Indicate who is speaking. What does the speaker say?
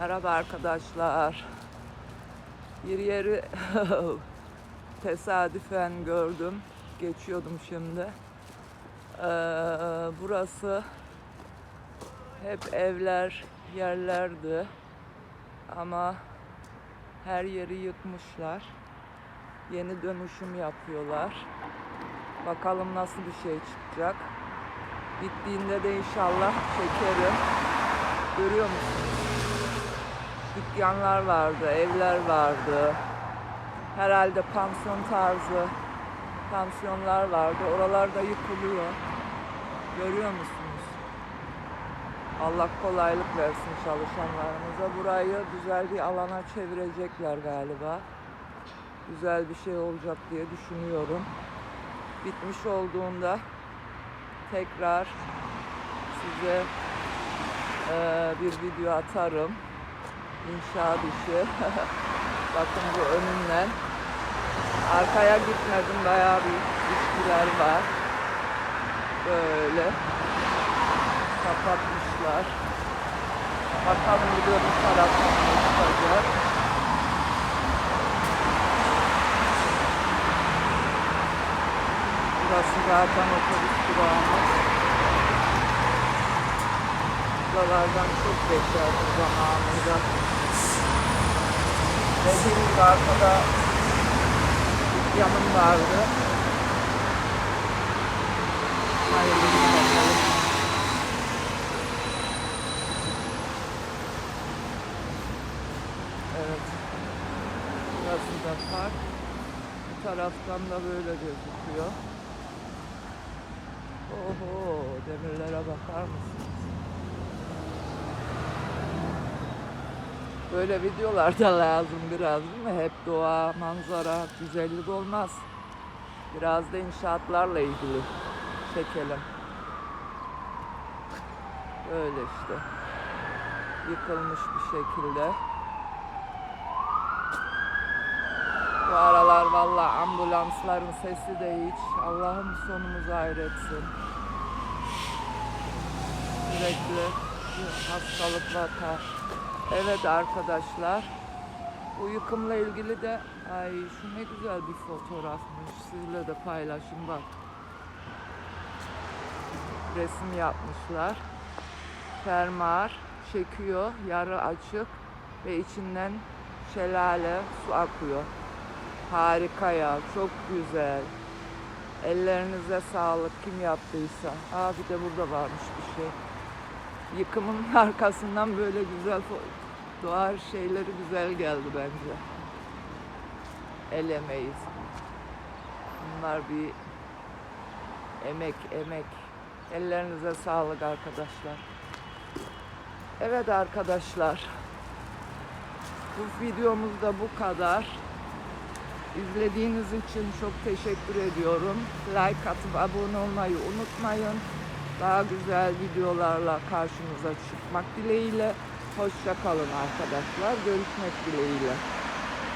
Speaker 1: Merhaba arkadaşlar. Bir yeri tesadüfen gördüm. Geçiyordum şimdi. Ee, burası hep evler, yerlerdi. Ama her yeri yıkmışlar. Yeni dönüşüm yapıyorlar. Bakalım nasıl bir şey çıkacak. Bittiğinde de inşallah çekerim. Görüyor musunuz? Dükkanlar vardı, evler vardı. Herhalde pansiyon tarzı pansiyonlar vardı. Oralarda yıkılıyor. Görüyor musunuz? Allah kolaylık versin çalışanlarımıza. Burayı güzel bir alana çevirecekler galiba. Güzel bir şey olacak diye düşünüyorum. Bitmiş olduğunda tekrar size eee, bir video atarım. İnşaat işi. Bakın bu önünden. Arkaya gitmedim. Bayağı bir işçiler var. Böyle kapatmışlar. Bakalım bir de bu taraftan ne çıkacak. Burası zaten otobüs durağımız. Buralardan çok geçerdi zamanında. Dediğim gibi arkada yanım vardı. Hayırlı bakalım. Evet. Burası da park. Bu taraftan da böyle gözüküyor. Oho demirlere bakar mısınız? Böyle videolar da lazım biraz değil mi? Hep doğa, manzara, güzellik olmaz. Biraz da inşaatlarla ilgili çekelim. Böyle işte. Yıkılmış bir şekilde. Bu aralar valla ambulansların sesi de hiç. Allah'ım sonumuzu hayretsin. Sürekli bir hastalık vaka. Evet arkadaşlar. Bu ilgili de ay şu ne güzel bir fotoğrafmış. Sizinle de paylaşın bak. Resim yapmışlar. Fermuar çekiyor. Yarı açık ve içinden şelale su akıyor. Harika ya. Çok güzel. Ellerinize sağlık kim yaptıysa. Aa bir de burada varmış bir şey. Yıkımın arkasından böyle güzel fo- doğa şeyleri güzel geldi bence. El. Bunlar bir emek, emek. Ellerinize sağlık arkadaşlar. Evet arkadaşlar. Bu videomuz da bu kadar. İzlediğiniz için çok teşekkür ediyorum. Like atıp abone olmayı unutmayın. Daha güzel videolarla karşınıza çıkmak dileğiyle. Hoşça kalın arkadaşlar. Görüşmek dileğiyle.